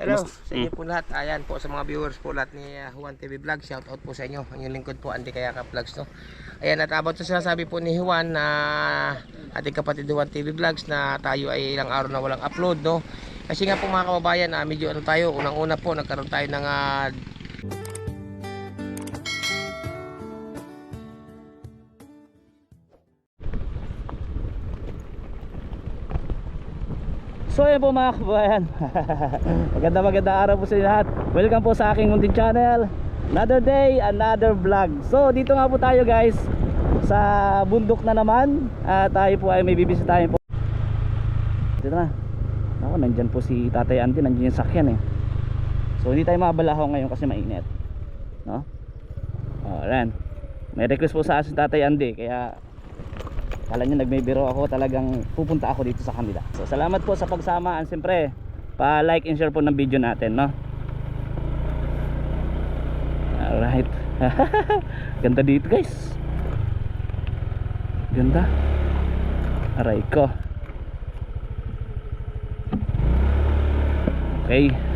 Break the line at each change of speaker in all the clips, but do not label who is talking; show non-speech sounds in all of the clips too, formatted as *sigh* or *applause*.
Hello
Kamusta?
sa inyo po lahat. Ayan po sa mga viewers po lahat ni uh, Juan TV Vlog. Shout out po sa inyo. Ang inyong lingkod po, Andy Kayaka Vlogs to. Ayan, at about sa sinasabi po ni Juan na ating kapatid Juan TV Vlogs na tayo ay ilang araw na walang upload, no? Kasi nga po mga kababayan, ah, medyo ano tayo, unang-una po nagkaroon tayo ng ah,
So yun po mga kabayan *laughs* Maganda maganda araw po sa inyo lahat. Welcome po sa aking munting channel. Another day, another vlog. So dito nga po tayo guys. Sa bundok na naman. At tayo po ay may bibisitahin po. Dito na. Ako nandyan po si Tatay Andy. Nandyan yung sakyan eh. So hindi tayo mabalaho ngayon kasi mainit. No? Oh, ayan. May request po sa asin Tatay Andy Kaya Kala nyo nagmibiro ako talagang pupunta ako dito sa kanila. So salamat po sa pagsama and siyempre pa like and share po ng video natin no? Alright. *laughs* Ganda dito guys. Ganda. Aray ko. Okay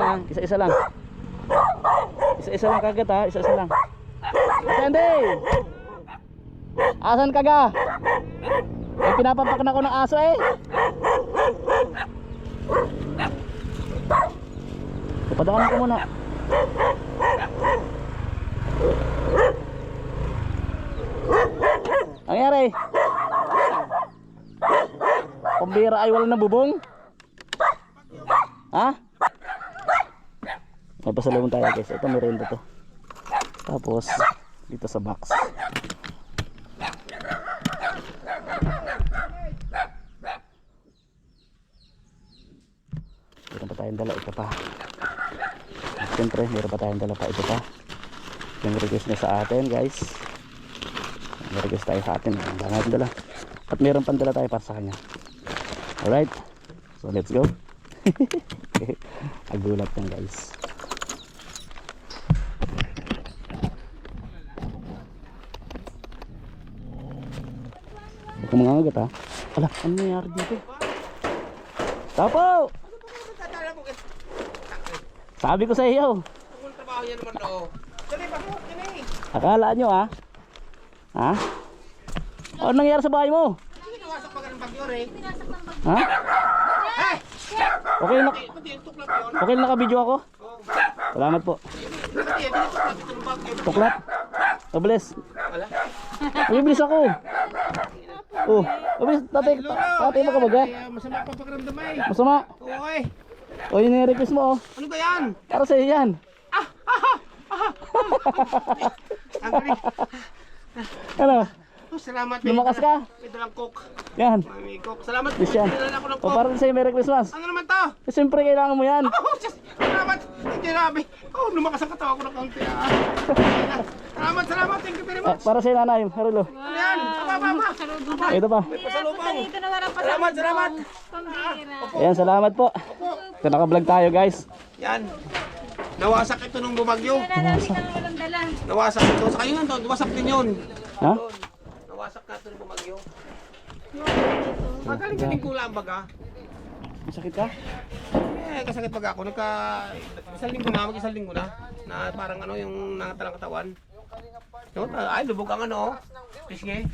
lang. Isa-isa lang. Isa-isa lang kagad ha. Isa-isa lang. Sandy! Asan ka ga? May pinapapak na ko ng aso eh. Papadaan ko muna. Nangyari? Pambira ay wala na bubong? Ha? May pasalubong tayo guys. Ito merienda to. Tapos dito sa box. Meron pa tayong dala ito pa. At Siyempre, meron pa tayong dala pa ito pa. Yung request niya sa atin guys. May request tayo sa atin. Ang natin dala. At meron pang dala tayo para sa kanya. Alright. So let's go. *laughs* Agulat yan guys. Huwag ka mga agat ha. Ala, ano nangyari dito? Tapo! Sabi ko sa iyo. Akala nyo ha? Ha? Ano nangyari sa bahay mo? Ha? Okay na, okay na nakabidyo ako? Salamat po. Tuklat. Mabilis.
Wala.
Mabilis ako. Oh, mabilis. Tatay, tatay mo ka ba ga?
Ay, ah, Masama pa pakiramdam ay.
Masama.
Eh.
O yun yung request mo oh.
Ano ba yan?
Para sa iyo yan.
Ang galing.
Ano?
Oh, salamat.
Lumakas ka.
May dalang coke.
Yan.
May coke. Salamat.
Yes yan.
Dinala ko ng
O
coke.
para sa iyo Merry Christmas.
Ano naman to?
Eh, Siyempre kailangan mo yan.
Oh, Diyos. Salamat. Grabe. Oh, lumakas ang katawan ko ng kaunti ah. Salamat, salamat. Thank you very
Ah,
much.
para sa iyo nanay. Harilo.
Ano
Ito pa.
Pasalubong. Salamat, salamat.
Ayan, salamat po. Ito naka-vlog tayo guys.
Yan. Nawasak ito nung bumagyo.
Nang dala.
Nawasak ito. Sa kayo yun, to. Nawasak din yun.
Ha?
Nawasak na ito nung bumagyo. Magaling ka din kula ang baga.
Masakit ka?
Eh, kasakit pag ako. Nagka, isang linggo na, mag isang linggo na. Na parang ano, yung nangatal ang katawan. No? Ay, lubog ang ano, oh. Pisngi.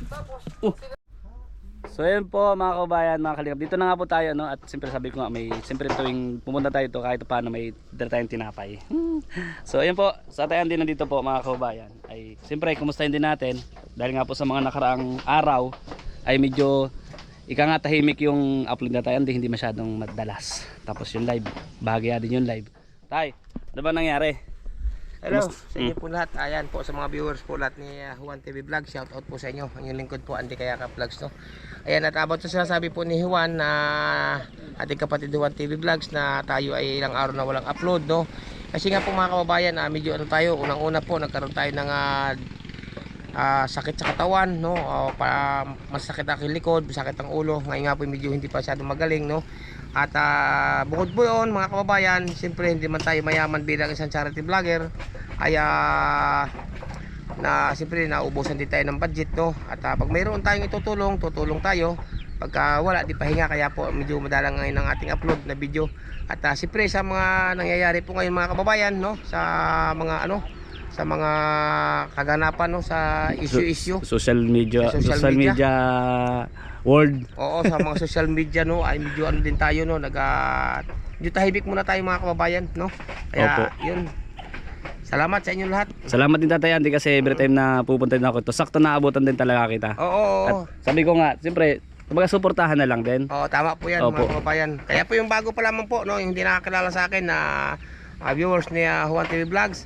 So yun po mga kabayan, mga kalingap. Dito na nga po tayo no at siyempre sabi ko nga may siyempre tuwing pumunta tayo to kahit paano may dala tayong tinapay. *laughs* so ayun po, sa tayo din nandito po mga kabayan. Ay siyempre kumustahin din natin dahil nga po sa mga nakaraang araw ay medyo ika nga tahimik yung upload na tayo hindi, hindi masyadong madalas. Tapos yung live, bahagya din yung live. Tay, ano ba nangyari?
Hello sa inyo po lahat. Ayan po sa mga viewers po lahat ni uh, Juan TV Vlog. Shout out po sa inyo. Ang inyong lingkod po, Andy Kayaka Vlogs to. Ayan at about sa sinasabi po ni Juan na ating kapatid Juan TV Vlogs na tayo ay ilang araw na walang upload no. Kasi nga po mga kababayan, ah, medyo ano tayo, unang-una po nagkaroon tayo ng ah, ah, sakit sa katawan, no? O para masakit ang likod, masakit ang ulo. Ngayon nga po medyo hindi pa masyadong magaling, no? At ah, bukod po yun, mga kababayan, siyempre hindi man tayo mayaman bilang isang charity vlogger. Ay ah, na siyempre naubusan din tayo ng budget, no? At ah, pag mayroon tayong itutulong, tutulong tayo. Pagka wala, di pahinga kaya po medyo madalang ngayon ang ating upload na video. At uh, siyempre sa mga nangyayari po ngayon mga kababayan, no? Sa mga ano, sa mga kaganapan no sa issue-issue.
social media
social
social,
media.
media. World
Oo, sa mga *laughs* social media no, ay medyo ano din tayo no, nag uh, medyo tahimik muna tayo mga kababayan, no? Kaya
Opo.
yun. Salamat sa inyo lahat.
salamat din tatay Andy kasi every time na pupunta din ako ito sakto naabutan din talaga kita
Oo, oo,
At
oo.
sabi ko nga siyempre kumbaga suportahan na lang din
Oo, tama po yan
Opo.
mga kababayan. Kaya po yung bago pa lamang po, no, yung hindi nakakilala sa akin na mga viewers ni uh, Juan TV Vlogs.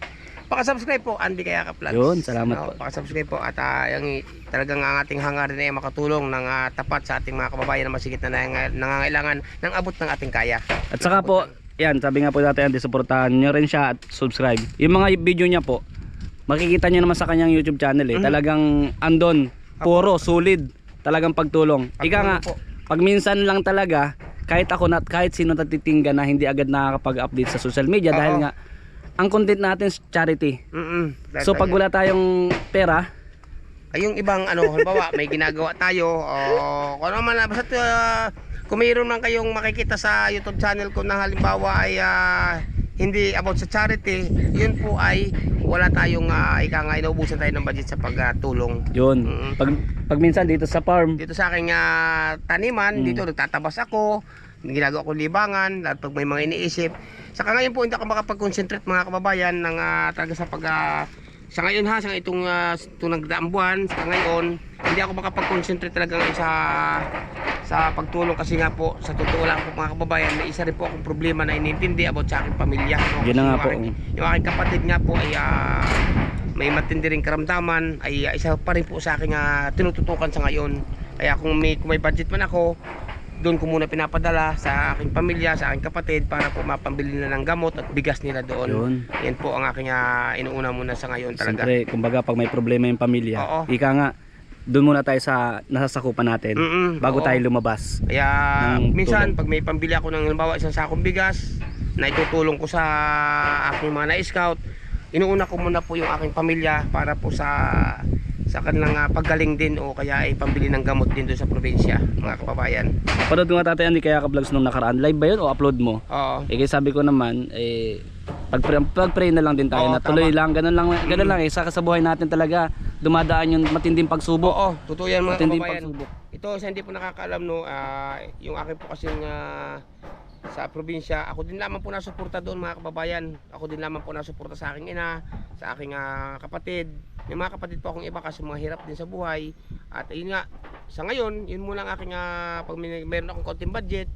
Paka-subscribe po, Andy Kayaka Vlogs.
Yun, salamat po.
Paka-subscribe po at uh, yung talagang ang ating hangarin ay makatulong ng ah, tapat sa ating mga kababayan na masigit na nang- nangangailangan ng abot ng ating kaya.
At saka po, yan, sabi nga po natin, Andy, suportahan nyo rin siya at subscribe. Yung mga video niya po, makikita nyo naman sa kanyang YouTube channel eh.
Mhm.
Talagang andon, puro, solid, talagang pagtulong. Ika nga,
Pagtulong po.
pag minsan lang talaga, kahit ako na, kahit sino natitingga na hindi agad nakakapag-update sa social media
Oo.
dahil nga, ang content natin is charity.
Mm-mm.
So pag wala tayong pera,
ay yung ibang ano, halimbawa may ginagawa tayo o kung ano man basta uh, kung mayroon man kayong makikita sa YouTube channel ko na halimbawa ay ah, hindi about sa charity, yun po ay wala tayong uh, ika nga inaubusan tayo ng budget sa pagtulong.
yun.
Mm.
Pag, pag minsan dito sa farm,
Dito sa aking ah, taniman,
Mm.
dito nagtatabas ako, ginagawa ko libangan, at pag may mga iniisip. Saka ngayon po hindi ako makapag-concentrate mga kababayan ng ah, talaga sa pag ah, sa ngayon ha, sa itong uh, itong nagdaang buwan, sa ngayon, hindi ako makapag-concentrate talaga ngayon sa sa pagtulong kasi nga po sa totoo lang po mga kababayan may isa rin po akong problema na inintindi about sa aking pamilya no?
Yun nga po.
aking, yung aking kapatid nga po ay ah, may matindi ring karamdaman ay ah, isa pa rin po sa aking ah, tinututukan sa ngayon kaya kung may, kung may budget man ako doon ko muna pinapadala sa aking pamilya, sa aking kapatid para po mapambili na ng gamot at bigas nila doon.
Yun.
Yan po ang aking ah, inuuna muna sa ngayon talaga.
Siyempre, kumbaga pag may problema yung pamilya,
Oo.
ika nga, doon muna tayo sa nasasakupan natin
Mm-mm,
bago
oo.
tayo lumabas.
Kaya minsan
tulong.
pag may pambili ako ng halimbawa isang sakong bigas na itutulong ko sa aking mga na-scout, inuuna ko muna po yung aking pamilya para po sa sa kanilang ah, paggaling din o kaya ay pambili ng gamot din doon sa probinsya, mga kababayan.
Panood ko nga tatay Andy kaya ka-vlogs nung nakaraan. Live ba yun o upload mo?
Oo.
Eh sabi ko naman, eh, pag, pag pray na lang din tayo
Oo,
na tuloy
tama.
lang, ganun lang, ganun lang eh. Sa sa buhay natin talaga, dumadaan yung matinding pagsubok.
Oo, totoo yan mga
Matinding
kababayan.
pagsubok.
Ito sa hindi po nakakaalam no, ah, yung akin po kasing ah, sa probinsya, ako din lamang po nasuporta doon mga kababayan. Ako din lamang po nasuporta sa aking ina, sa aking ah, kapatid. May mga kapatid po akong iba kasi mga hirap din sa buhay. At ayun nga, sa ngayon, yun muna ang aking ah, pag may, meron akong konting budget,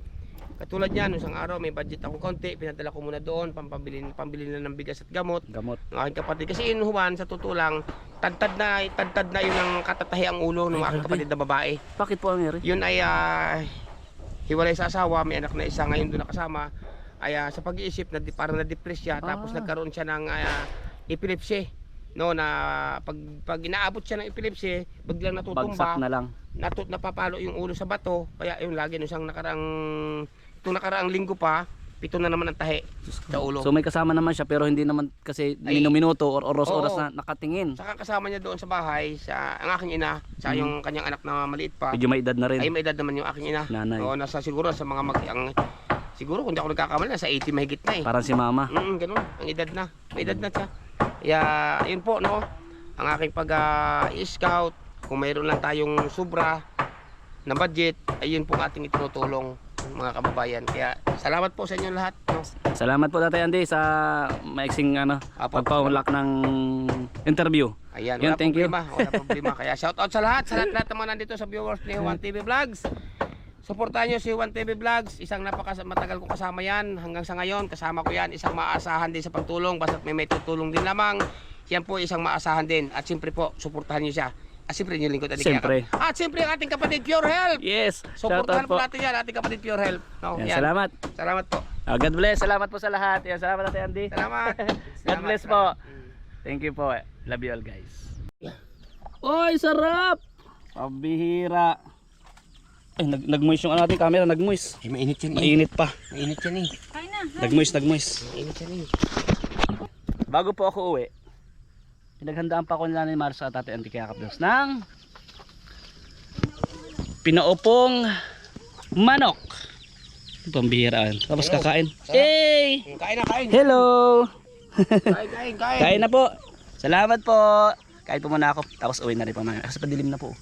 Katulad yan, isang araw may budget akong konti, pinadala ko muna doon, pampabili, pambili na ng bigas at gamot
Gamot.
ng aking kapatid. Kasi yun Juan, sa totoo lang, tadtad na, tadtad na yun ang katatahi ang ulo ng aking kapatid na babae.
Bakit po ang nangyari?
Yun ay ah, hiwalay sa asawa, may anak na isa ngayon doon nakasama. Ay ah, sa pag-iisip, na, parang na-depress siya, tapos
Ah.
nagkaroon siya ng ah, epilepsy. No, na pag, pag inaabot siya ng epilepsy, biglang natutumba
Bagsak na lang.
natut napapalo yung ulo sa bato kaya yung lagi nung isang nakaraang itong nakaraang linggo pa pito na naman ang tahi sa ulo
So may kasama naman siya pero hindi naman kasi
Ay.
minuminuto or oras-oras na nakatingin.
saka kasama niya doon sa bahay sa ang aking ina sa
Mm.
yung kanyang anak na maliit pa
Medyo may edad na rin.
ay may edad naman yung aking ina
Nanay.
Oo, nasa siguro sa mga mag ang siguro kung di ako nagkakamali nasa 80 mahigit na eh
Parang si mama.
Mm, ganun. Ang edad na. May edad na siya. Kaya, yun po, no? Ang aking pag-scout, kung mayroon lang tayong sobra na budget, ayun po ating itinutulong mga kababayan. Kaya, salamat po sa inyo lahat.
Salamat po Tatay Andy sa maiksing ano,
Apo.
pagpaunlak ng interview.
Ayan,
Yun,
wala
thank you.
problema. Wala problema. Kaya, *laughs* shout out sa lahat. Sa lahat, lahat naman nandito sa viewers ni Juan TV Vlogs. Suportahan nyo si Juan TV Vlogs. Isang napaka matagal kong kasama yan. Hanggang sa ngayon, kasama ko yan. Isang maasahan din sa pagtulong. Basta may may tutulong din lamang. Yan po isang maasahan din. At siyempre po, suportahan nyo siya. At siyempre yung lingkod. Adik
Siyempre.
At siyempre ang ating kapatid Pure Health.
Yes. Out
po
po.
natin yan. Ating kapatid Pure Health. No,
Yan,
yan.
salamat.
Salamat po.
Ah, God bless. Salamat po sa lahat. Yan, salamat Tatay Andy.
Salamat. *laughs*
God
Salamat,
bless
salamat.
po. Thank you po. Love you all guys. Oy, sarap! Pabihira. Ay, nag nagmoist yung ano natin camera, nagmoist.
Ay, mainit yan eh.
Mainit pa.
Mainit yan eh.
Kain na.
Nagmoist, nagmoist.
Mainit yan eh.
Bago po ako uwi, pinaghandaan pa ako nila ni Mars at Ate Auntie Kaya Kapdos ng pinaupong manok. Pambihiraan. Tapos kakain. Hey!
Kain na, kain.
Hello!
Kain, kain, kain.
Kain na po. Salamat po. Kain po muna ako. Tapos uwi na rin pa mamaya. Kasi padilim na po.